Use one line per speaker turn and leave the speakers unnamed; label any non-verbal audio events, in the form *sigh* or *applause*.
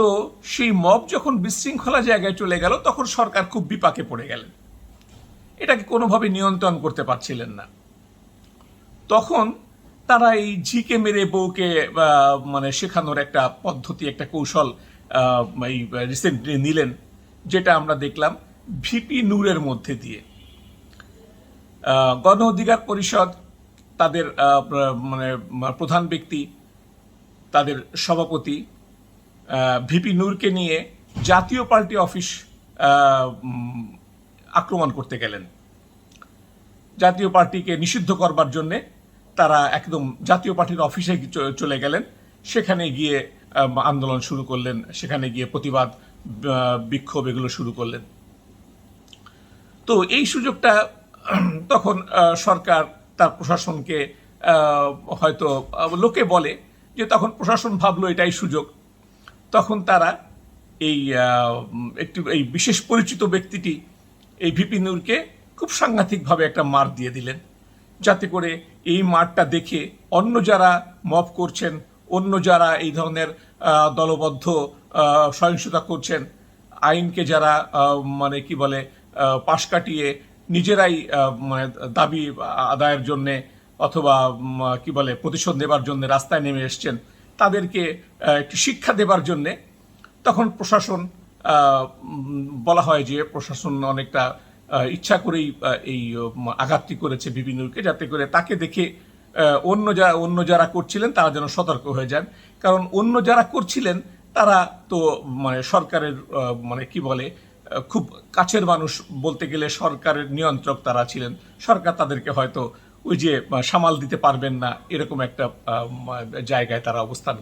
তো সেই মব যখন বিশৃঙ্খলা জায়গায় চলে গেল, তখন সরকার খুব বিপাকে পড়ে গেলেন। এটাকে কোনোভাবে নিয়ন্ত্রণ করতে পারছিলেন না। তখন তারা এই ঝিকে মেরে বউকে মানে শেখানোর একটা পদ্ধতি, একটা কৌশল এই রিসেন্টলি নিলেন, যেটা আমরা দেখলাম ভিপি নূরের মধ্যে দিয়ে। গণ অধিকার পরিষদ, তাদের মানে প্রধান ব্যক্তি, তাদের সভাপতি ভিপি নূরকে নিয়ে জাতীয় পার্টি অফিস আক্রমণ করতে গেলেন। জাতীয় পার্টিকে নিষিদ্ধ করবার জন্যে তারা একদম জাতীয় পার্টির অফিসে চলে গেলেন। সেখানে গিয়ে আন্দোলন শুরু করলেন। সেখানে গিয়ে প্রতিবাদ বিক্ষোভ এগুলো শুরু করলেন। তো এই সুযোগটা, *clears throat* তখন সরকার তার প্রশাসনকে হয়তো লোকে বলে যে তখন প্রশাসন ভাবলো এটাই সুযোগ। তখন তারা এই একটি, এই বিশেষ পরিচিত ব্যক্তিটি এই ভিপি নূরকে খুব সাংঘাতিকভাবে একটা মার দিয়ে দিলেন। যাতে করে এই মারটা দেখে অন্য যারা মফ করছেন, অন্য যারা এই ধরনের দলবদ্ধ সহিংসতা করছেন, আইনকে যারা মানে কি বলে পাশ কাটিয়ে নিজেরাই মানে দাবি আদায়ের জন্যে অথবা কি বলে, প্রতিশোধ নেবার জন্য রাস্তায় নেমে এসছেন তাদেরকে শিক্ষা দেবার জন্যে। তখন প্রশাসন বলা হয় যে প্রশাসন অনেকটা ইচ্ছা করেই এই আঘাতটি করেছে বিপিনুরকে যাতে করে তাকে দেখে অন্য যারা অন্য যারা করছিলেন তারা যেন সতর্ক হয়ে যান। কারণ অন্য যারা করছিলেন, তারা তো মানে সরকারের মানে কি বলে খুব কাছের মানুষ বলতে গেলে সরকারের নিয়ন্ত্রক তারা ছিলেন। সরকার তাদেরকে হয়তো ওই যে সামাল দিতে পারবেন না এরকম একটা জায়গায় তারা অবস্থান